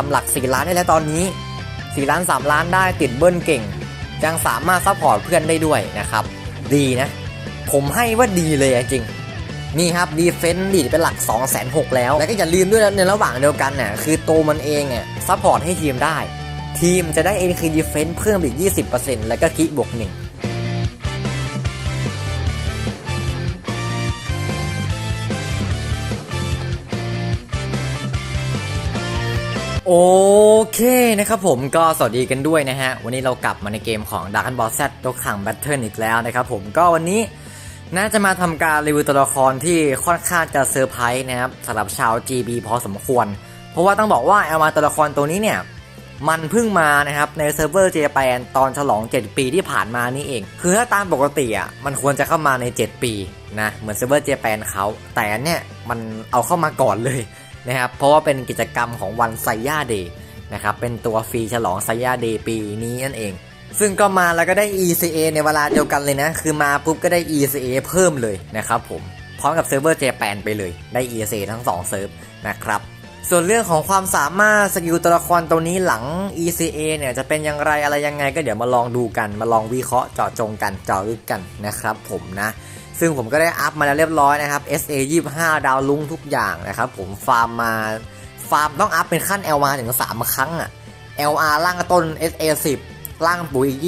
ทำหลัก 4 ล้านได้แล้วตอนนี้ 4 ล้าน 3 ล้านได้ติดเบิ้ลเก่ง ยังสามารถซัพพอร์ตเพื่อนได้ด้วยนะครับ ดีนะ ผมให้ว่าดีเลยจริงนี่ครับดีเฟนต์ดีดเป็นหลัก 2 6 0 0 0แล้ว แล้วก็อย่าลืมด้วยนะในระหว่างเดียวกันน่ะคือตัวมันเองอะซัพพอร์ตให้ทีมได้ ทีมจะได้ ADK Defense เพิ่มอีก 20%แล้วก็คิบวกหนึ่ง โอเคนะครับผมก็สวัสดีกันด้วยนะฮะ วันนี้เรากลับมาในเกมของ Dragon Ball Z ตัวขัง Battle อีกแล้วนะครับผมก็วันนี้น่าจะมาทำการรีวิวตัวละครที่ค่อนข้างจะเซอร์ไพรส์นะครับสำหรับชาว GB พอสมควร เพราะว่าต้องบอกว่าเอามาตัวละครตัวนี้เนี่ย มันเพิ่งมานะครับในเซิร์ฟเวอร์เจแปนตอนฉลอง 7 ปีที่ผ่านมานี่เอง คือถ้าตามปกติอะมันควรจะเข้ามาใน 7 ปีนะเหมือนเซิร์ฟเวอร์เจแปนเขาแต่อันเนี่ยมันเอาเข้ามาก่อนเลย นะครับเพราะว่าเป็นกิจกรรมของวันไซย่าเดย์นะครับเป็นตัวฟรีฉลองไซย่าเดย์ปีนี้นั่นเอง ซึ่งก็มาแล้วก็ได้ ECA ในเวลาเดียวกันเลยนะ คือมาปุ๊บก็ได้ ECA เพิ่มเลยนะครับผมพร้อมกับเซิร์ฟเวอร์เจแปนไปเลยได้ ECA ทั้ง 2 เซิร์ฟนะครับส่วนเรื่องของความสามารถสกิลตัวละครตัวนี้หลัง ECA เนี่ยจะเป็นอย่างไรอะไรยังไงก็เดี๋ยวมาลองดูกัน มาลองวิเคราะห์เจาะจงกันเจาะลึกกันนะครับผมนะ ซึ่งผมก็ได้อัพมาแล้วเรียบร้อยนะครับ SA 25 ดาวลุ้งทุกอย่างนะครับ ผมฟาร์มมาฟาร์มต้องอัพเป็นขั้น LR ถึง 3 ครั้งอะ LR ล่างต้น SA 10ล่างปุ๋ยอีก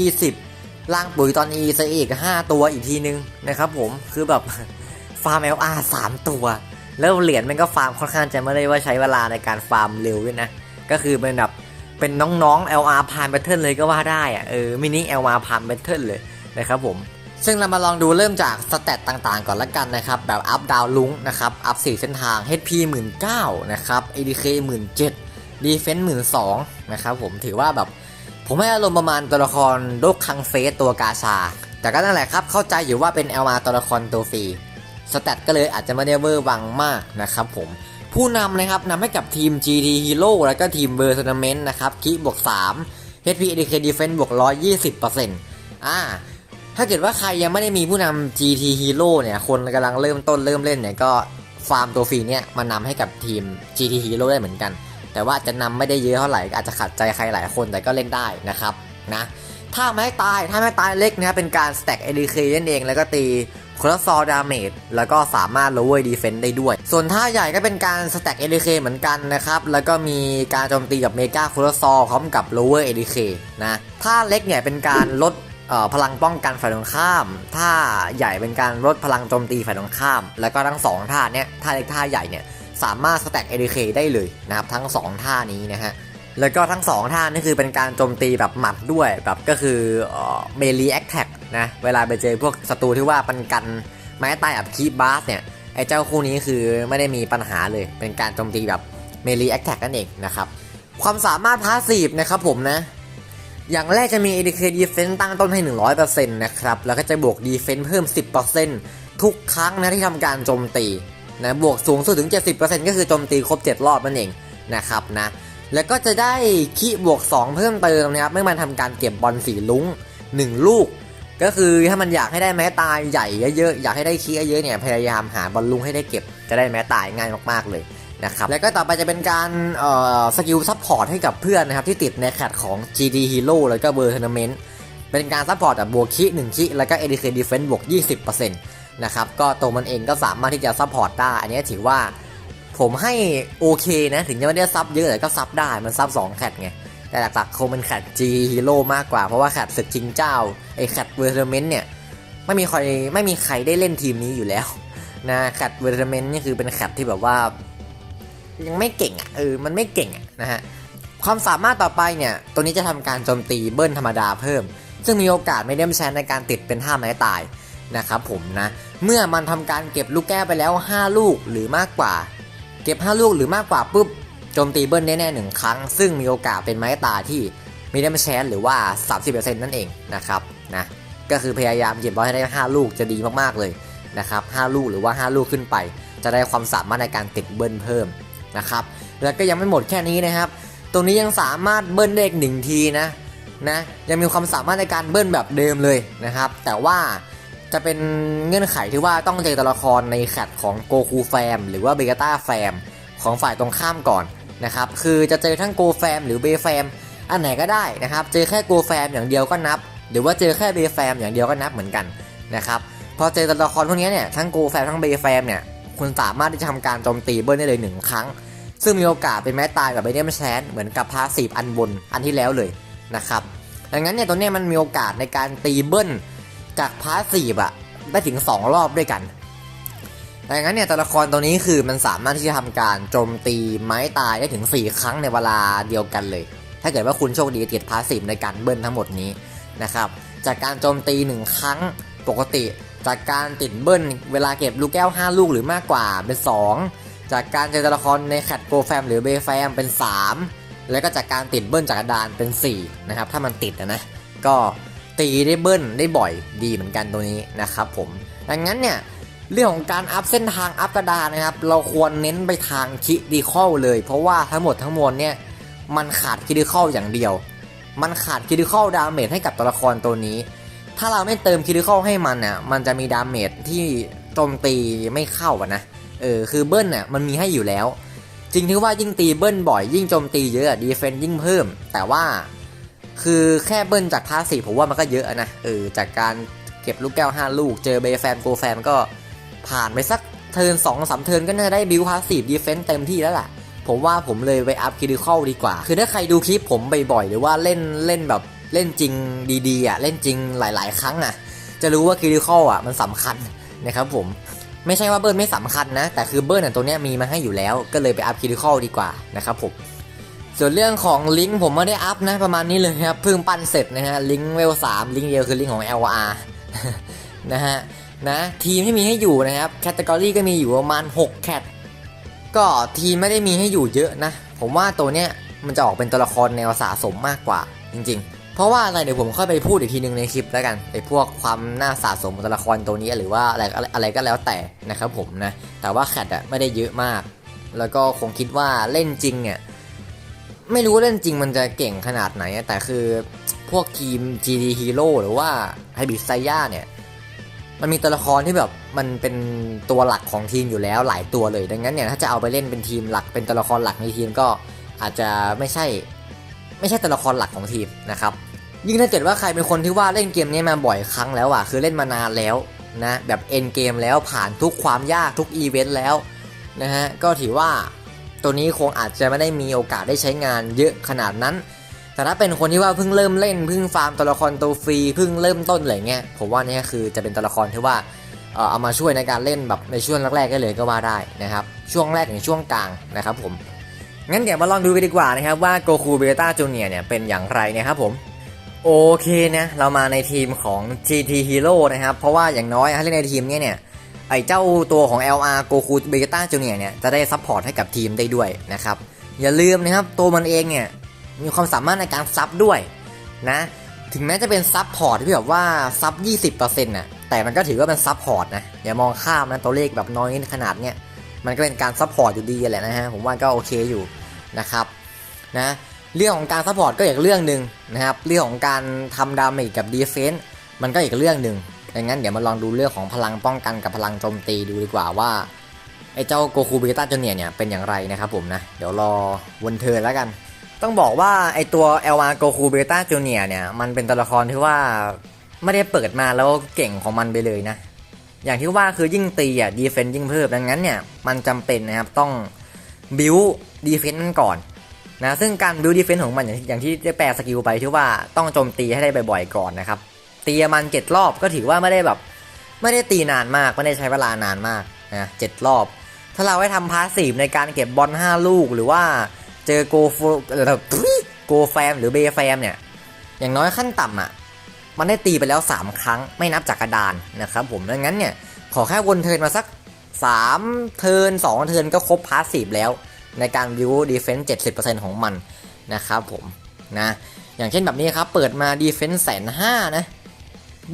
20 ล่างปุ๋ยตอน E ซะอีก 5 ตัวอีกทีนึงนะครับผมคือแบบฟาร์ม LR 3 ตัว แล้วเหรียญมันก็ฟาร์มค่อนข้างจะไม่ได้ว่าใช้เวลาในการฟาร์มเร็วด้วยนะ ก็คือเป็นแบบเป็นน้องๆ LR ผ่านแบทเทิลเลยก็ว่าได้อะเออมินิ LR ผ่านแบทเทิลเลยนะครับผม ซึ่งเรามาลองดูเริ่มจากสเตตต่างๆ ก่อนละกันนะครับ แบบอัพดาวลุงนะครับ อัพ4เส้นทาง HP 19,000นะครับ ADK 17,000 Defense 12,000นะครับผมถือว่าแบบผมให้อารมณ์ประมาณตัวละครโดกคังเฟสตัวกาชา แต่ก็นั่นแหละครับ เข้าใจอยู่ว่าเป็น LR ตัวละครตัวฟรีสเตตก็เลยอาจจะไม่ได้เวอร์วังมากนะครับผมผู้นำนะครับนำให้กับทีม GT Hero แล้วก็ทีมเบอร์ทัวร์นาเมนต์นะครับคิบวก3 HP ADK Defense บวก120%อ่า ถ้าเกิดว่าใครยังไม่ได้มีผู้นำ GT Hero เนี่ย คนกำลังเริ่มต้นเริ่มเล่นเนี่ยก็ฟาร์มตัวฟรีเนี่ยมานำให้กับทีม GT Hero ได้เหมือนกัน แต่ว่าจะนำไม่ได้เยอะเท่าไหร่อาจจะขัดใจใครหลายคนแต่ก็เล่นได้นะครับนะถ้าไม่ตายถ้าไม่ตายเล็กนะครับเป็นการ stack ADK นั่นเอง แล้วก็ตีคอร์ซอดาเมจแล้วก็สามารถ lower defense ได้ด้วย ส่วนท่าใหญ่ก็เป็นการ stack ADK เหมือนกันนะครับ แล้วก็มีการโจมตีกับเมกาคอร์ซอพร้อมกับ lower ADK นะท่าเล็กเนี่ยเป็นการลด พลังป้องกันฝ่ายตรงข้ามท่าใหญ่เป็นการลดพลังโจมตีฝ่ายตรงข้าม แล้วก็ทั้งสองท่าเนี่ยท่าเล็กท่าใหญ่เนี่ยสามารถ stack ADK ได้เลยนะครับทั้งสองท่านี้นะฮะแล้วก็ทั้งสองท่านี่คือเป็นการโจมตีแบบหมัดด้วยแบบก็คือเมลีแอคแท็กนะเวลาไปเจอพวกศัตรูที่ว่าปันกันไม้ตายอับคีบาสเนี่ยไอ้เจ้าคู่นี้คือไม่ได้มีปัญหาเลยเป็นการโจมตีแบบเมลีแอคแท็กนั่นเองนะครับความสามารถพาสซีฟนะครับผมนะ อย่างแรกจะมี ADK Defense ตั้งต้นให้ 100%นะครับ แล้วก็จะบวก Defense เพิ่ม 10%ทุกครั้งนะที่ทำการโจมตีนะบวกสูงสุดถึง 70%ก็คือโจมตีครบ 7 รอบนั่นเองนะครับนะแล้วก็จะได้คีบวก 2 เพิ่มเติมนะครับเมื่อมันทำการเก็บบอลสีลุ้ง 1 ลูก ก็คือถ้ามันอยากให้ได้แม้ตายใหญ่เยอะๆอยากให้ได้คีเยอะๆเนี่ยพยายามหาบอลลุงให้ได้เก็บจะได้แม้ตายง่ายมากๆเลย นะครับ แล้วก็ต่อไปจะเป็นการสกิลซัพพอร์ตให้กับเพื่อนนะครับ ที่ติดในแคตของ GD Hero แล้วก็เบอร์ทนเมนต์เป็นการซัพพอร์ตแบบบวกคี1คีแล้วก็ ADK Defense บวก 20%นะครับ ก็ตัวมันเองก็สามารถที่จะซัพพอร์ตได้ อันนี้ถือว่าผมให้โอเคนะ ถึงจะไม่ได้ซับเยอะแต่ก็ซับได้ มันซับ2แคตไง แต่หลักๆคงเป็นแคต G Hero มากกว่า เพราะว่าแคตศึกชิงเจ้า ไอ้แคตเวอร์เทอร์เมนต์เนี่ยไม่มีใครไม่มีใครได้เล่นทีมนี้อยู่แล้วนะแคตเวอร์เทอร์เมนต์นี่คือเป็นแคตที่แบบว่า ยังไม่เก่งอะเออมันไม่เก่งนะฮะความสามารถต่อไปเนี่ย ตัวนี้จะทำการโจมตีเบิ้ลธรรมดาเพิ่ม ซึ่งมีโอกาสไม่ได้แชนในการติดเป็นท่าไม้ตายนะครับผมนะ เมื่อมันทำการเก็บลูกแก้วไปแล้ว 5 ลูกหรือมากกว่า เก็บ 5 ลูกหรือมากกว่าปุ๊บโจมตีเบิ้ลแน่ๆหนึ่งครั้ง ซึ่งมีโอกาสเป็นไม้ตายที่มีได้มแชนหรือว่า 30%นั่นเองนะครับนะก็คือพยายามเก็บไว้ให้ได้ 5 ลูกจะดีมากๆเลยนะครับ5ลูกหรือว่า 5 ลูกขึ้นไป จะได้ความสามารถในการติดเบิ้ลเพิ่ม นะครับ แล้วก็ยังไม่หมดแค่นี้นะครับ ตรงนี้ยังสามารถเบิ้ลได้อีกหนึ่งทีนะนะยังมีความสามารถในการเบิ้ลแบบเดิมเลยนะครับ แต่ว่าจะเป็นเงื่อนไขที่ว่าต้องเจอตัวละครในแคตของโกคูแฟมหรือว่าเบกาต้าแฟมของฝ่ายตรงข้ามก่อนนะครับ คือจะเจอทั้งโกแฟมหรือเบแฟมอันไหนก็ได้นะครับ เจอแค่โกแฟมอย่างเดียวก็นับ หรือว่าเจอแค่เบแฟมอย่างเดียวก็นับเหมือนกันนะครับ พอเจอตัวละครพวกนี้เนี่ยทั้งโกแฟมทั้งเบแฟมเนี่ย คุณสามารถที่จะทำการโจมตีเบิ้ลได้เลยหนึ่งครั้ง ซึ่งมีโอกาสเป็นแม้ตายแบบไบเดมแชนเหมือนกับพาสีอันบนอันที่แล้วเลยนะครับดังนั้นเนี่ยตัวนี้มันมีโอกาสในการตีเบิ้ลจากพาสีฟอะได้ถึง 2 รอบด้วยกันดังนั้นเนี่ยตัวละครตัวนี้คือมันสามารถที่จะทำการโจมตีไม้ตายได้ถึง 4 ครั้งในเวลาเดียวกันเลย ถ้าเกิดว่าคุณโชคดีติดพาสีในการเบิ้ลทั้งหมดนี้นะครับ จากการโจมตี 1 ครั้งปกติ จากการติดเบิ้ลเวลาเก็บลูกแก้ว 5 ลูกหรือมากกว่าเป็น 2 จากการเจอตัวละครในแคตโกแฟมหรือเบแฟมเป็น 3 แล้วก็จากการติดเบิ้ลจากกระดานเป็น4นะครับถ้ามันติดนะนะก็ตีได้เบิ้ลได้บ่อยดีเหมือนกันตัวนี้นะครับผมดังนั้นเนี่ยเรื่องของการอัพเส้นทางอัพกระดานนะครับ เราควรเน้นไปทางคิดีคอลเลย เพราะว่าทั้งหมดทั้งมวลเนี่ยมันขาดคิดีคอลอย่างเดียว มันขาดคิดีคอลดาเมจให้กับตัวละครตัวนี้ ถ้าเราไม่เติมคิดีคอลให้มันน่ะมันจะมีดาเมจที่โจมตีไม่เข้าอะนะ เออ คือเบิ้ลน่ะมันมีให้อยู่แล้ว จริงที่ว่ายิ่งตีเบิ้ลบ่อยยิ่งโจมตีเยอะดีเฟนยิ่งเพิ่ม แต่ว่า คือแค่เบิ้ลจากพาสีผมว่ามันก็เยอะนะ เออ จากการเก็บลูกแก้ว 5 ลูก เจอเบย์แฟมโกแฟมก็ผ่านไปสักเทิร์นสองสามเทิร์นก็น่าจะได้บิวพาสีดีเฟนต์เต็มที่แล้วล่ะ ผมว่าผมเลยไปอัพคิดิคอลดีกว่า คือถ้าใครดูคลิปผมบ่อยๆหรือว่าเล่นเล่นแบบ เล่นจริงดีๆอะเล่นจริงหลาย ๆ ครั้งอะ จะรู้ว่าคิดิคอลอะมันสำคัญนะครับผมไม่ใช่ว่าเบิร์นไม่สำคัญนะ แต่คือเบิร์นอะตัวเนี้ยมีมาให้อยู่แล้ว ก็เลยไปอัพคิดิคอลดีกว่านะครับผมส่วนเรื่องของลิงก์ผมไม่ได้อัพนะประมาณนี้เลยครับเพิ่งปั้นเสร็จนะฮะลิงก์เวลสามลิงก์เดียวคือลิงก์ของ LR นะฮะนะทีมที่มีให้อยู่นะครับแคตตากรีก็มีอยู่ประมาณ6แคตก็ทีมไม่ได้มีให้อยู่เยอะนะ ผมว่าตัวเนี้ยมันจะออกเป็นตัวละครแนวสะสมมากกว่าจริงๆ เพราะว่าอะไรเดี๋ยวผมค่อยไปพูดอีกทีหนึงในคลิปแล้วกันไอ้พวกความน่าสะสมของตัวละครตัวนี้หรือว่าอะไรอะไรก็แล้วแต่นะครับผมนะแต่ว่าแคตอะไม่ได้เยอะมาก แล้วก็คงคิดว่าเล่นจริงเนี่ยไม่รู้ว่าเล่นจริงมันจะเก่งขนาดไหน แต่คือพวกทีม GD Hero หรือว่าไฮบิสไซย่าเนี่ยมันมีตัวละครที่แบบมันเป็นตัวหลักของทีมอยู่แล้วหลายตัวเลย ดังนั้นเนี่ยถ้าจะเอาไปเล่นเป็นทีมหลักเป็นตัวละครหลักในทีมก็อาจจะไม่ใช่ ไม่ใช่ตัวละครหลักของทีมนะครับยิ่งถ้าเกิดว่าใครเป็นคนที่ว่าเล่นเกมนี้มาบ่อยครั้งแล้วอะคือเล่นมานานแล้วนะแบบเอ็นเกมแล้วผ่านทุกความยากทุกอีเวนต์แล้วนะฮะก็ถือว่าตัวนี้คงอาจจะไม่ได้มีโอกาสได้ใช้งานเยอะขนาดนั้น แต่ถ้าเป็นคนที่ว่าเพิ่งเริ่มเล่นเพิ่งฟาร์มตัวละครตัวฟรีเพิ่งเริ่มต้นอะไรเงี้ยผมว่านี่คือจะเป็นตัวละครที่ว่าเออเอามาช่วยในการเล่นแบบในช่วงแรกๆก็เลยก็ว่าได้นะครับช่วงแรกถึงช่วงกลางนะครับผม งั้นเดี๋ยวมาลองดูกันดีกว่านะครับว่าโกคูเบต้าจูเนียเนี่ยเป็นอย่างไรนะครับผมโอเคนะเรามาในทีมของ GT Hero นะครับ เพราะว่าอย่างน้อยถ้าเล่นในทีมเนี้ยเนี่ยไอ้เจ้าตัวของ LR Goku Vegeta Junior เนี่ยจะได้ซัพพอร์ตให้กับทีมได้ด้วยนะครับ อย่าลืมนะครับตัวมันเองเนี่ยมีความสามารถในการซับด้วยนะถึงแม้จะเป็นซับพอร์ตที่แบบว่าซับ 20%น่ะแต่มันก็ถือว่าเป็นซับพอร์ตนะอย่ามองข้ามนะตัวเลขแบบน้อยขนาดเนี้ย มันก็เป็นการซัพพอร์ตอยู่ดีแหละนะฮะผมว่าก็โอเคอยู่นะครับนะเรื่องของการซัพพอร์ตก็อีกเรื่องหนึ่งนะครับเรื่องของการทำดาเมจกับดีเฟนส์มันก็อีกเรื่องหนึ่งดังนั้นเดี๋ยวมาลองดูเรื่องของพลังป้องกันกับพลังโจมตีดูดีกว่าว่าไอ้เจ้าโกคูเบต้าจูเนียเนี่ยเป็นอย่างไรนะครับผมนะเดี๋ยวรอวนเทิร์นแล้วกัน ต้องบอกว่าไอ้ตัว LR Goku Beta Junior เนี่ยมันเป็นตัวละครที่ว่าไม่ได้เปิดมาแล้วเก่งของมันไปเลยนะ อย่างที่ว่าคือยิ่งตีอะดีเฟนยิ่งเพิ่มดังนั้นเนี่ยมันจำเป็นนะครับต้องบิวดีเฟนต์ก่อนนะซึ่งการบิวดีเฟนต์ของมันอย่างางที่ได้แปลสกิลไปที่ว่าต้องโจมตีให้ได้บ่อยๆก่อนนะครับตีมันเจ็ดรอบก็ถือว่าไม่ได้แบบไม่ได้ตีนานมากไม่ได้ใช้เวลานานมากนะเจ็ดรอบ ถ้าเราให้ทำพาสซีฟในการเก็บบอล5ลูกหรือว่าเจอโกโฟเอ่อโกแฟมหรือเบแฟมเนี่ยอย่างน้อยขั้นต่ำอะ มันได้ตีไปแล้ว 3 ครั้งไม่นับจากกระดานนะครับผมดังนั้นเนี่ยขอแค่วนเทินมาสัก 3 เทิน2 เทินก็ครบพาสซีฟแล้ว ในการวิวดีเฟนส์70%ของมันนะครับผมนะอย่างเช่นแบบนี้ครับ เปิดมาดีเฟนส์แสนห้านะ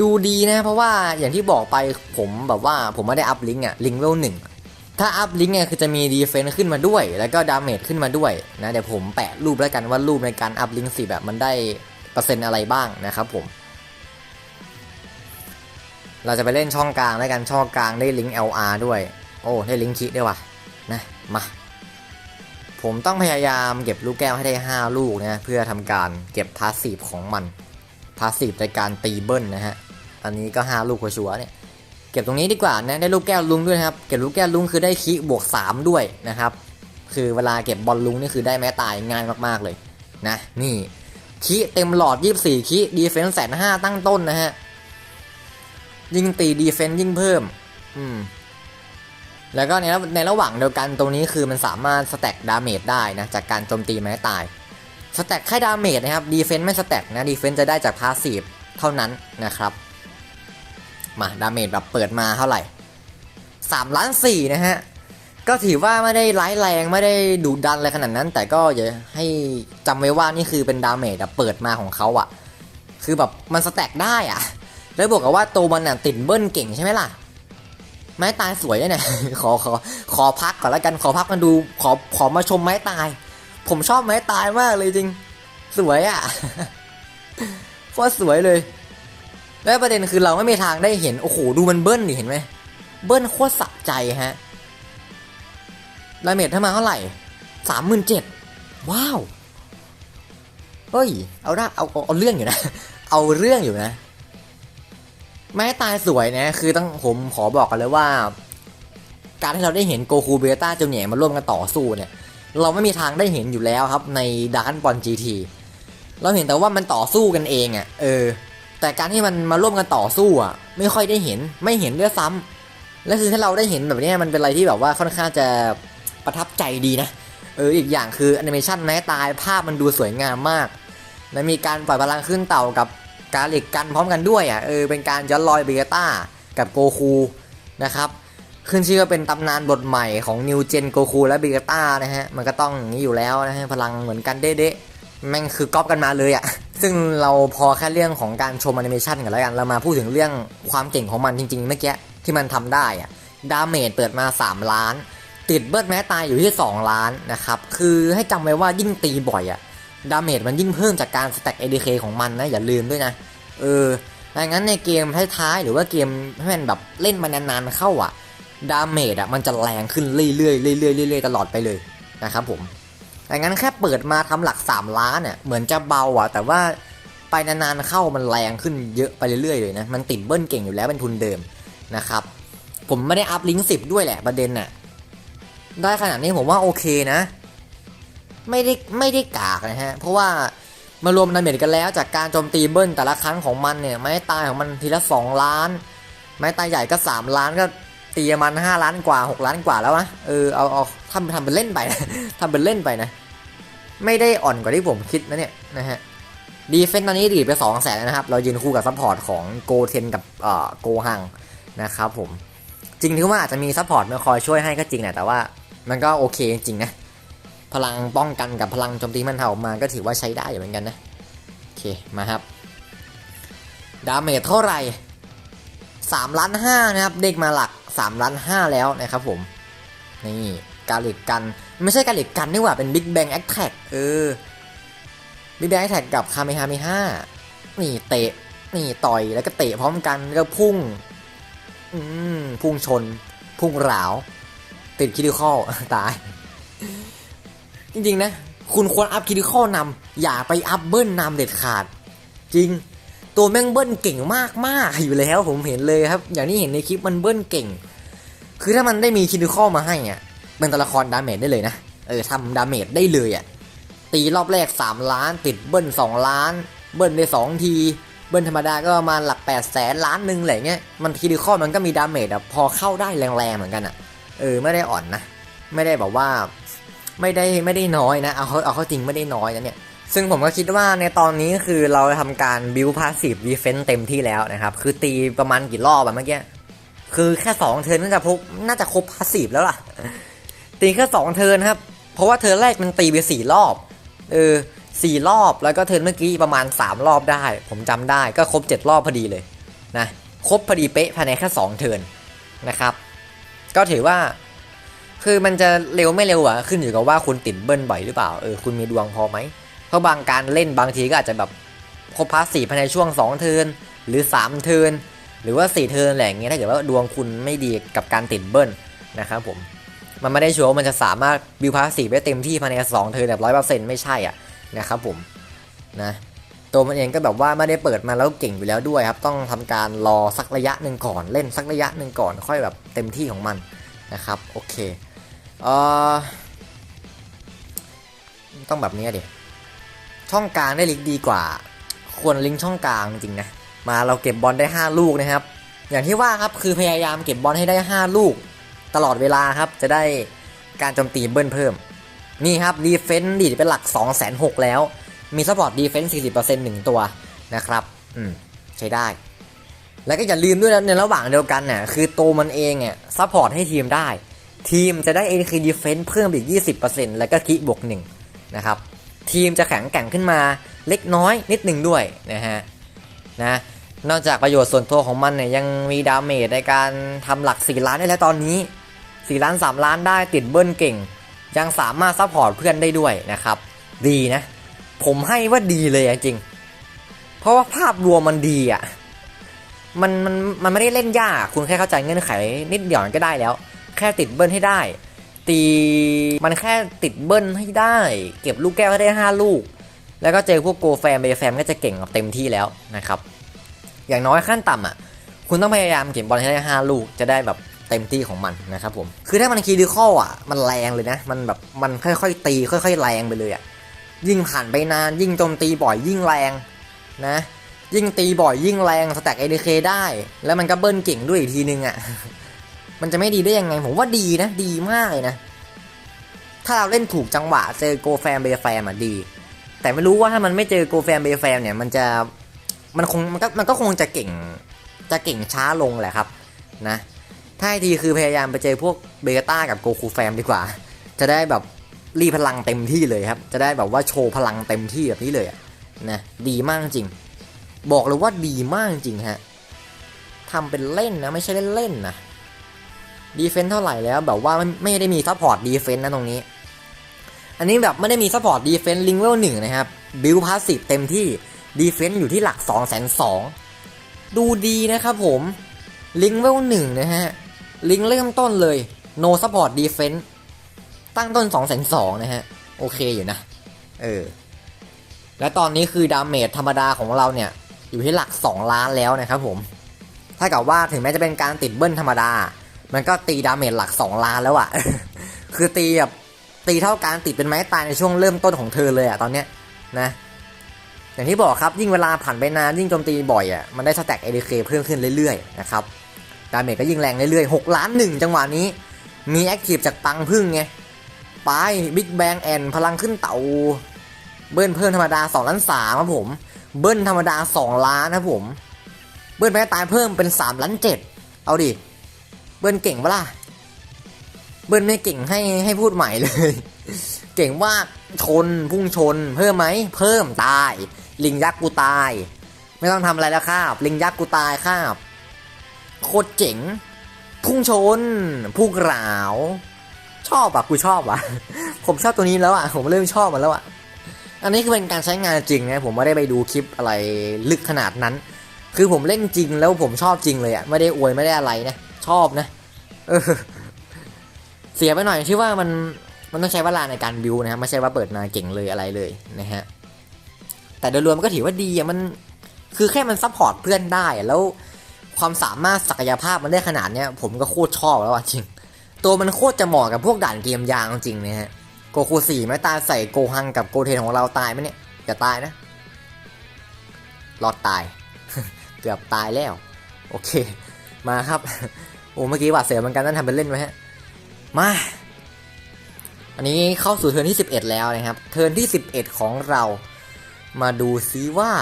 ดูดีนะเพราะว่าอย่างที่บอกไปผมแบบว่าผมไม่ได้อัพลิงก์อะลิงก์เวลหนึ่งถ้าอัพลิงก์เนี่ยคือจะมีดีเฟนซ์ขึ้นมาด้วย แล้วก็ดาเมจขึ้นมาด้วยนะเดี๋ยวผมแปะรูปแล้วกันว่ารูปในการอัพลิงก์สิแบบมันได้เปอร์เซ็นต์อะไรบ้างนะครับผม เราจะไปเล่นช่องกลางแล้วกันช่องกลางได้ลิงก์ LR ด้วย โอ้ ได้ลิงก์คิด้วยว่ะนะมา ผมต้องพยายามเก็บลูกแก้วให้ได้ 5 ลูกนะเพื่อทำการเก็บพาสซีฟของมันพาสซีฟในการตีเบิ้ลนะฮะอันนี้ก็ 5 ลูกชัวร์ๆเนี่ยเก็บตรงนี้ดีกว่านะได้ลูกแก้วลุงด้วยนะครับเก็บลูกแก้วลุงคือได้คีบวก 3 ด้วยนะครับคือเวลาเก็บบอลลุงนี่คือได้แม้ตายง่ายมากๆเลยนะนี่คีเต็มหลอด 24คีดีเฟนส์แสนห้าตั้งต้นนะฮะ ยิ่งตีดีเฟนส์ยิ่งเพิ่ม อืม แล้วก็ในระในระหว่างเดียวกันตรงนี้คือมันสามารถสแต็กดาเมจได้นะ จากการโจมตีไม้ตาย สแต็กแค่ดาเมจนะครับดีเฟนต์ไม่สแต็กนะดีเฟนต์จะได้จากพาสซีฟเท่านั้นนะครับ มาดาเมจแบบเปิดมาเท่าไหร่3ล้าน4นะฮะ ก็ถือว่าไม่ได้ร้ายแรงไม่ได้ดุดันอะไรขนาดนั้น แต่ก็อย่าให้จำไว้ว่านี่คือเป็นดาเมจแบบเปิดมาของเขาอะคือแบบมันสแต็กได้อะ แล้วบวกกับว่าตัวมันน่ะติดเบิ้ลเก่งใช่ไหมล่ะ ไม้ตายสวยเนี่ย ขอขอขอพักก่อนแล้วกัน ขอพักมาดู ขอขอมาชมไม้ตาย ผมชอบไม้ตายมากเลยจริง สวยอะ่ะโคตรสวยเลย แล้วประเด็นคือเราไม่มีทางได้เห็น โอ้โห ดูมันเบิ้ลดิเห็นไหม เบิ้ลโคตรสะใจฮะดาเมจถ้ามาเท่าไหร่สามหมื่นเจ็ดว้าว เฮ้ย เอาได้เอาเอาเอาเรื่องอยู่นะ เอาเรื่องอยู่นะ ไม้ตายสวยนะ คือต้องผมขอบอกกันเลยว่า การที่เราได้เห็นโกคูเบต้าเจ้าเหนี่ยมาร่วมกันต่อสู้เนี่ย เราไม่มีทางได้เห็นอยู่แล้วครับในดาร์กบอลจีทีเราเห็นแต่ว่ามันต่อสู้กันเองอะ่ะเออ แต่การที่มันมาร่วมกันต่อสู้อะ ไม่ค่อยได้เห็นไม่เห็นด้วยซ้ำและคือถ้าเราได้เห็นแบบนี้มันเป็นอะไรที่แบบว่าค่อนข้างจะประทับใจดีนะเอออีกอย่างคือแอนิเมชันแม้ตายภาพมันดูสวยงามมากและมีการปล่อยพลังขึ้นเต่ากับ การเล็กกันพร้อมกันด้วยอะเออเป็นการย้อนรอยเบต้ากับโกคูนะครับขึ้นชื่อว่าเป็นตำนานบทใหม่ของนิวเจนโกคูและเบต้านะฮะมันก็ต้องอย่างนี้อยู่แล้วนะฮะพลังเหมือนกันเด๊ะแม่งคือก๊อปกันมาเลยอะ่ะ ซึ่งเราพอแค่เรื่องของการชมแอนิเมชันกันแล้วกัน เรามาพูดถึงเรื่องความเก่งของมันจริงๆเมื่อกี้ที่มันทำได้อะ่ะ ดาเมจเปิดมา 3 ล้าน ติดเบิร์ดแม้ตายอยู่ที่ 2 ล้านนะครับ คือให้จำไว้ว่ายิ่งตีบ่อยอะ่ะ ดาเมจมันยิ่งเพิ่มจากการสแต็ก ADK ของมันนะ อย่าลืมด้วยนะ เออดังนั้นในเกมท้ายๆหรือว่าเกมให้มันแบบเล่นมานานๆเข้าอะดาเมจอะมันจะแรงขึ้นเรื่อยๆเรื่อยๆเรื่อยๆตลอดไปเลยนะครับผมดังนั้นแค่เปิดมาทำหลัก 3 ล้านเนี่ยเหมือนจะเบาอะ แต่ว่าไปนานๆเข้ามันแรงขึ้นเยอะไปเรื่อยๆเลยนะมันติดเบิ้ลเก่งอยู่แล้วเป็นทุนเดิมนะครับผมไม่ได้อัพลิงก์สิบด้วยแหละประเด็นน่ะได้ขนาดนี้ผมว่าโอเคนะ ไม่ได้ไม่ได้กากนะฮะ เพราะว่ามารวมดาเมจกันแล้วจากการโจมตีเบิ้ลแต่ละครั้งของมันเนี่ยไม้ตายของมันทีละ 2 ล้าน ไม้ตายใหญ่ก็ 3 ล้านก็ตีมัน 5 ล้านกว่า 6 ล้านกว่าแล้วนะเออเอาเอาทำทำเป็นเล่นไปนะทำเป็นเล่นไปนะ ไม่ได้อ่อนกว่าที่ผมคิดนะเนี่ยนะฮะดีเฟนต์ตอนนี้ดีไป2แสนนะครับ เรายืนคู่กับซัพพอร์ตของโกเทนกับเอ่อโกฮังนะครับผมจริงที่ว่าอาจจะมีซัพพอร์ตมาคอยช่วยให้ก็จริงแหละแต่ว่ามันก็โอเคจริงนะ พลังป้องกันกับพลังโจมตีมันเท่ามาก็ถือว่าใช้ได้อยู่เหมือนกันนะ โอเค มาครับ ดาเมจเท่าไหร่3ล้าน5นะครับ เด็กมาหลัก3ล้าน5แล้วนะครับผม นี่กาลิกกัน ไม่ใช่กาลิกกันนี่หว่า เป็นบิ๊กแบงแอคแท็กเออบิ๊กแบงแอคแท็กกับคาเมฮาเมฮ่านี่เตะ นี่ต่อยแล้วก็เตะพร้อมกันแล้วก็พุ่ง อืมพุ่งชน พุ่งหราว ติดคิดิคอลตาย จริงๆนะ คุณควรอัพคิดิคอลนำอย่าไปอัพเบิ้ลนำเด็ดขาด จริง ตัวแม่งเบิ้ลเก่งมากมากๆอยู่แล้วผมเห็นเลยครับ อย่างที่เห็นในคลิปมันเบิ้ลเก่ง คือถ้ามันได้มีคิดิคอลมาให้อะเป็นตัวละครดาเมจได้เลยนะเออทำดาเมจได้เลยอะตีรอบแรก 3 ล้าน ติดเบิ้ล2 ล้าน เบิ้ลได้ 2 ที เบิ้ลธรรมดาก็ประมาณหลัก8 0 0แสนล้านหนึ่งอะไรเงี้ยมันคิดิคอลมันก็มีดาเมจอะพอเข้าได้แรงๆเหมือนกันอะเออไม่ได้อ่อนนะ ไม่ได้แบบว่า ไม่ได้ไม่ได้น้อยนะเอาเขาเอาเขาจริงไม่ได้น้อยนะเนี่ยซึ่งผมก็คิดว่าในตอนนี้คือเราทำการบิวพาสซีฟดีเฟนต์เต็มที่แล้วนะครับ คือตีประมาณกี่รอบแบบเมื่อกี้คือแค่สองเทิร์นน่าจะพบน่าจะครบพาสซีฟแล้วล่ะ ตีแค่สองเทิร์นครับ เพราะว่าเทิร์นแรกมันตีไปสี่รอบเออสี่รอบแล้วก็เทิร์นเมื่อกี้ประมาณสามรอบได้ ผมจำได้ก็ครบเจ็ดรอบพอดีเลยนะครบพอดีเป๊ะภายในแค่สองเทิร์นนะครับ ก็ถือว่า คือมันจะเร็วไม่เร็วอะขึ้นอยู่กับว่าคุณติดเบิ้ลบ่อยหรือเปล่าเออคุณมีดวงพอไหมเพราะบางการเล่นบางทีก็อาจจะแบบครบพาสซีฟภายในช่วง 2 เทิร์นหรือ 3 เทิร์นหรือว่า 4 เทิร์นอะไรอย่างเงี้ยถ้าเกิดว่าดวงคุณไม่ดีกับการติดเบิ้ลนะครับผมมันไม่ได้ชัวร์ว่ามันจะสามารถบิวพาสซีฟได้เต็มที่ภายในสองเธอแบบร้อยเปอร์เซ็นต์ไม่ใช่อะนะครับผมนะตัวมันเองก็แบบว่าไม่ได้เปิดมาแล้วเก่งอยู่แล้วด้วยครับ ต้องทำการรอสักระยะหนึ่งก่อนเล่นสักระยะหนึ่งก่อนค่อยแบบเต็มที่ของมันนะครับโอเค เออต้องแบบนี้ดิช่องกลางได้ลิงก์ดีกว่า ควรลิงช่องกลางจริงนะ มาเราเก็บบอลได้ 5 ลูกนะครับ อย่างที่ว่าครับคือพยายามเก็บบอลให้ได้ 5 ลูก ตลอดเวลาครับจะได้การโจมตีเบิ้ลเพิ่ม นี่ครับดีเฟนต์ดีดเป็นหลัก 2 6 0 0 0แล้ว มีซัพพอร์ตดีเฟนต์40%หนึ่งตัวนะครับ อืม ใช้ได้ แล้วก็อย่าลืมด้วยนะในระหว่างเดียวกันน่ะคือตัวมันเองอะซัพพอร์ตให้ทีมได้ ทีมจะได้ ADK Defense เพิ่มอีก 20%แล้วก็คิบวก1นะครับ ทีมจะแข็งแกร่งขึ้นมาเล็กน้อยนิดหนึ่งด้วยนะฮะนะนอกจากประโยชน์ส่วนตัวของมันเนี่ยยังมีดาเมจในการทำหลัก 4 ล้านได้แล้วตอนนี้ 4 ล้าน 3 ล้านได้ติดเบิ้ลเก่ง ยังสามารถซัพพอร์ตเพื่อนได้ด้วยนะครับ ดีนะ ผมให้ว่าดีเลยจริง เพราะว่าภาพรวมมันดีอะมันมันมันไม่ได้เล่นยาก คุณแค่เข้าใจเงื่อนไขนิดเดียวก็ได้แล้ว แค่ติดเบิ้ลให้ได้ ตีมันแค่ติดเบิ้ลให้ได้ เก็บลูกแก้วให้ได้ 5 ลูก แล้วก็เจอพวกโกแฟมเบแฟมก็จะเก่งเต็มที่แล้วนะครับ อย่างน้อยขั้นต่ำอะ คุณต้องพยายามเก็บบอลให้ได้ 5 ลูกจะได้แบบเต็มที่ของมันนะครับผม คือถ้ามันคีดิคอลอะ มันแรงเลยนะ มันแบบ มันค่อยๆ ตี ค่อย ๆ แรงไปเลยอะ ยิ่งผ่านไปนาน ยิ่งโจมตีบ่อย ยิ่งแรงนะ ยิ่งตีบ่อยยิ่งแรง สแต็กเอเดเคได้ แล้วมันก็เบิ้ลเก่งด้วยอีกทีนึงอะ มันจะไม่ดีได้ยังไง ผมว่าดีนะ ดีมากเลยนะ ถ้าเราเล่นถูกจังหวะเจอโกแฟมเบแฟมอะดี แต่ไม่รู้ว่าถ้ามันไม่เจอโกแฟมเบแฟมเนี่ย มันจะมันคงมันก็มันก็คงจะเก่งจะเก่งช้าลงแหละครับนะถ้าดีคือพยายามไปเจอพวกเบต้ากับโกคูแฟมดีกว่า จะได้แบบรีพลังเต็มที่เลยครับ จะได้แบบว่าโชว์พลังเต็มที่แบบนี้เลยอะนะดีมากจริง บอกเลยว่าดีมากจริงฮะทำเป็นเล่นนะไม่ใช่เล่นๆนะ ดีเฟนต์เท่าไหร่แล้วแบบว่าไม่ไม่ได้มีซัพพอร์ตดีเฟนต์นะตรงนี้ อันนี้แบบไม่ได้มีซัพพอร์ตดีเฟนต์ลิงเวลหนึ่งนะครับ บิลพาสซีฟเต็มที่ดีเฟนต์อยู่ที่หลัก2 2 0 0 0ดูดีนะครับผมลิงเวลหนึ่งนะฮะ ลิงเริ่มต้นเลย no support defense ตั้งต้น2 2 0 0 0นะฮะ โอเคอยู่นะ เออ และตอนนี้คือดาเมจธรรมดาของเราเนี่ย อยู่ที่หลัก 2 ล้านแล้วนะครับผม ถ้ากับว่าถึงแม้จะเป็นการติดเบิ้ลธรรมดา มันก็ตีดาเมจหลัก 2 ล้านแล้วอะคือตีแบบตีเท่าการติดเป็นไม้ตายในช่วงเริ่มต้นของเธอเลยอะตอนเนี้ยนะอย่างที่บอกครับยิ่งเวลาผ่านไปนานยิ่งโจมตีบ่อยอะมันได้สแต็ก ADK เพิ่มขึ้นเรื่อยๆนะครับดาเมจก็ยิ่งแรงเรื่อยๆ6ล้านหนึ่งจังหวะนี้ มีแอคทีฟจากตังพึ่งไงไปบิ๊กแบงแอนพลังขึ้นเต่าเบิ้ลเพิ่มธรรมดา2ล้านสามครับผม เบิ้ลธรรมดา 2 ล้านครับผม เบิ้ลแม้ตายเพิ่มเป็น 3 ล้านเจ็ดเอาดิ เบิ้ลเก่งปะล่ะ เบิ้ลไม่เก่งให้ให้พูดใหม่เลย เก่งว่าชนพุ่งชน เพิ่มไหม เพิ่มตาย ลิงยักษ์กูตาย ไม่ต้องทำอะไรแล้วครับ ลิงยักษ์กูตายครับโคตรเจ๋ง พุ่งชน พุ่งกราว ชอบอะกูชอบอะผมชอบตัวนี้แล้วอะผมเริ่มชอบมันแล้วอะอันนี้คือเป็นการใช้งานจริงนะผมไม่ได้ไปดูคลิปอะไรลึกขนาดนั้น คือผมเล่นจริงแล้วผมชอบจริงเลยอะไม่ได้อวยไม่ได้อะไรนะ ชอบนะ เออ เสียไปหน่อยที่ว่ามันมันต้องใช้เวลาในการบิวนะครับไม่ใช่ว่าเปิดมาเก่งเลยอะไรเลยนะฮะแต่โดยรวมก็ถือว่าดีอะมันคือแค่มันซัพพอร์ตเพื่อนได้แล้วความสามารถศักยภาพมันได้ขนาดเนี้ยผมก็โคตรชอบแล้วอะจริง ตัวมันโคตรจะเหมาะกับพวกด่านเกมยางจริงนะฮะโกคูสี่ไม่ตายใส่โกฮังกับโกเทนของเราตายไหมเนี่ยอย่าตายนะรอดตาย เกือบตายแล้ว โอเค มาครับ โอ้เมื่อกี้หวาดเสียวเหมือนกันนั่นทำเป็นเล่นไหมฮะ มา อันนี้เข้าสู่เทิร์นที่ 11 แล้วนะครับ เทิร์นที่ 11 ของเรา มาดูซิว่า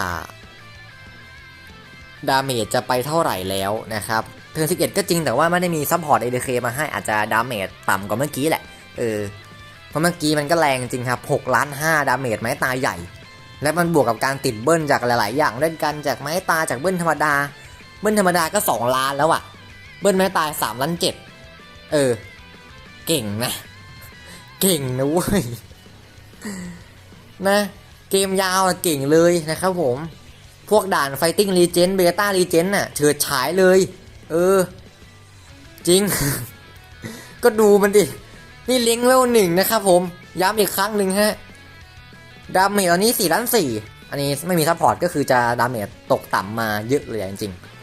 ดาเมจจะไปเท่าไหร่แล้วนะครับ เทิร์น11 ก็จริงแต่ว่าไม่ได้มีซัพพอร์ต ADK มาให้อาจจะดาเมจต่ำกว่าเมื่อกี้แหละ เออ เพราะเมื่อกี้มันก็แรงจริงครับ6ล้าน5ดาเมจไม้ตาใหญ่ และมันบวกกับการติดเบิ้ลจากหลาย ๆ อย่างเล่นกันจากไม้ตาจากเบิ้ลธรรมดา เบิ้ลธรรมดาก็ 2 ล้านแล้วอะเบิ้ลไม้ตาย3ล้าน7เออ เก่งนะ เก่งนะเว้ยนะ เกมยาวอะเก่งเลยนะครับผม พวกด่าน Fighting Legend Beta Legend น่ะเฉิดฉายเลย เออ จริง ก็ดูมันดิ นี่ลิงก์เวลหนึ่งนะครับผม ย้ำอีกครั้งหนึ่งฮะดาเมจตอนนี้4ล้านสี่อันนี้ไม่มีซัพพอร์ตก็คือจะดาเมจตกต่ำมาเยอะเลยจริงๆ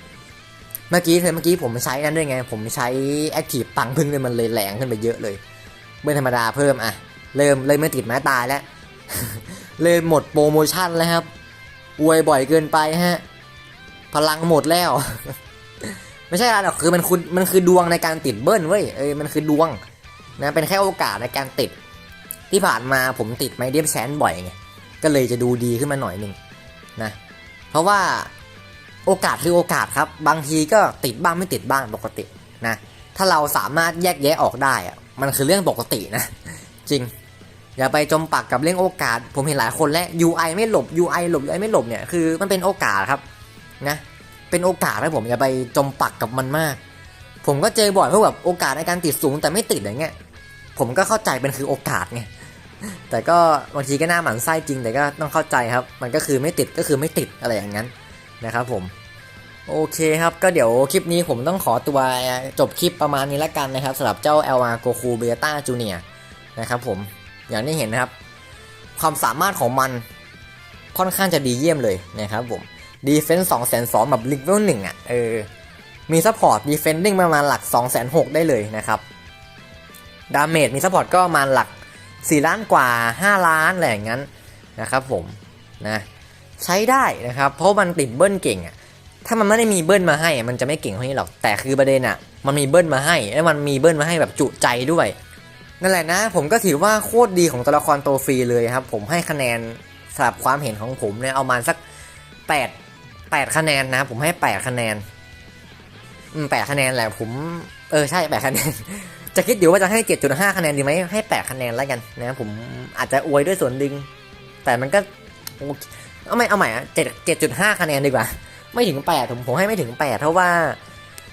เมื่อกี้เธอเมื่อกี้ผมใช้นั่นด้วยไง ผมใช้แอคทีฟปังพึ่งเลยมันเลยแรงขึ้นไปเยอะเลยเมื่อธรรมดาเพิ่มอะ เริ่มเริ่มไม่ติดไม้ตายแล้วเริ่มหมดโปรโมชั่นแล้วครับ อวยบ่อยเกินไปฮะ พลังหมดแล้ว ไม่ใช่อะหรอกคือมันคุณมันคือดวงในการติดเบิ้ลเว้ยเออมันคือดวงนะเป็นแค่โอกาสในการติด ที่ผ่านมาผมติดไมเดียมแชนบ่อยไงก็เลยจะดูดีขึ้นมาหน่อยหนึ่งนะเพราะว่า โอกาสคือโอกาสครับ บางทีก็ติดบ้างไม่ติดบ้างปกตินะ ถ้าเราสามารถแยกแยะออกได้อะมันคือเรื่องปกตินะ จริง อย่าไปจมปักกับเรื่องโอกาส ผมเห็นหลายคนแล้ว UI ไม่หลบ UI หลบ UI ไม่หลบเนี่ยคือมันเป็นโอกาสครับนะเป็นโอกาสนะผมอย่าไปจมปักกับมันมาก ผมก็เจอบ่อยเพราะแบบโอกาสในการติดสูงแต่ไม่ติดอย่างเงี้ยผมก็เข้าใจเป็นคือโอกาสไงแต่ก็บางทีก็น่าหมั่นไส้จริงแต่ก็ต้องเข้าใจครับ มันก็คือไม่ติดก็คือไม่ติดอะไรอย่างนั้น นะครับผมโอเคครับก็เดี๋ยวคลิปนี้ผมต้องขอตัวจบคลิปประมาณนี้ล้วกันนะครับสำหรับเจ้า l r Goku Beta Junior นะครับผมอย่างที่เห็นนะครับ ความสามารถของมันค่อนข้างจะดีเยี่ยมเลยนะครับผม Defense 2 2 0 0แบบ Level 1อะเออมี Support Defending ประมาณหลัก2 6 0 0 0ได้เลยนะครับดาเมจมี Support ก็ประมาณหลัก 4 ล้านกว่า 5 ล้านอะไรอย่างนั้นนะครับผมนะ ใช้ได้นะครับ เพราะมันติดเบิ้ลเก่งอะถ้ามันไม่ได้มีเบิ้ลมาให้มันจะไม่เก่งเท่านี้หรอกแต่คือประเด็นอะมันมีเบิ้ลมาให้แล้วมันมีเบิ้ลมาให้แบบจุใจด้วยนั่นแหละนะ ผมก็ถือว่าโคตรดีของตัวละครตัวฟรีเลยครับ ผมให้คะแนนสำหรับความเห็นของผมเนี่ยเอามาสัก 8 8 คะแนนนะผมให้ 8 คะแนนอืม8คะแนนแหละผมเออใช่8คะแนน จะคิดอยู่ว่าจะให้7.5คะแนนดีไหมให้8คะแนนแล้วกันนะผมอาจจะอวยด้วยส่วนดึง แต่มันก็ โอเคเอาใหม่เอาใหม่อะ7 7.5คะแนนดีกว่า ไม่ถึง8ผมผมให้ไม่ถึง8เพราะว่า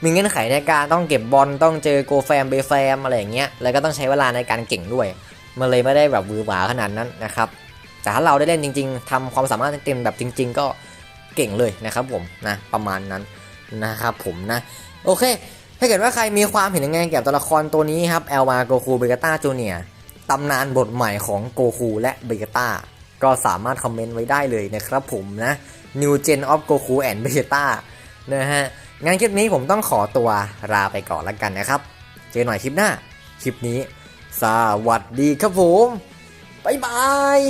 มีเงื่อนไขในการต้องเก็บบอลต้องเจอโกแฟมเบแฟมอะไรอย่างเงี้ยแล้วก็ต้องใช้เวลาในการเก่งด้วย มันเลยไม่ได้แบบวือหวาขนาดนั้นนะครับแต่ถ้าเราได้เล่นจริง ๆทำความสามารถเต็มแบบจริง ๆ ก็เก่งเลยนะครับผมนะประมาณนั้นนะครับผมนะ โอเค ถ้าเกิดว่าใครมีความเห็นยังไงเกี่ยวกับตัวละครตัวนี้ครับเอลมาโกคูเบกาตาจูเนียตำนานบทใหม่ของโกคูและเบกาตา ก็สามารถคอมเมนต์ไว้ได้เลยนะครับผมนะ New Gen of Goku and Vegeta นะฮะงานคลิปนี้ผมต้องขอตัวลาไปก่อนแล้วกันนะครับ เจอหน่อยคลิปหน้า คลิปนี้ สวัสดีครับผม บ๊ายบาย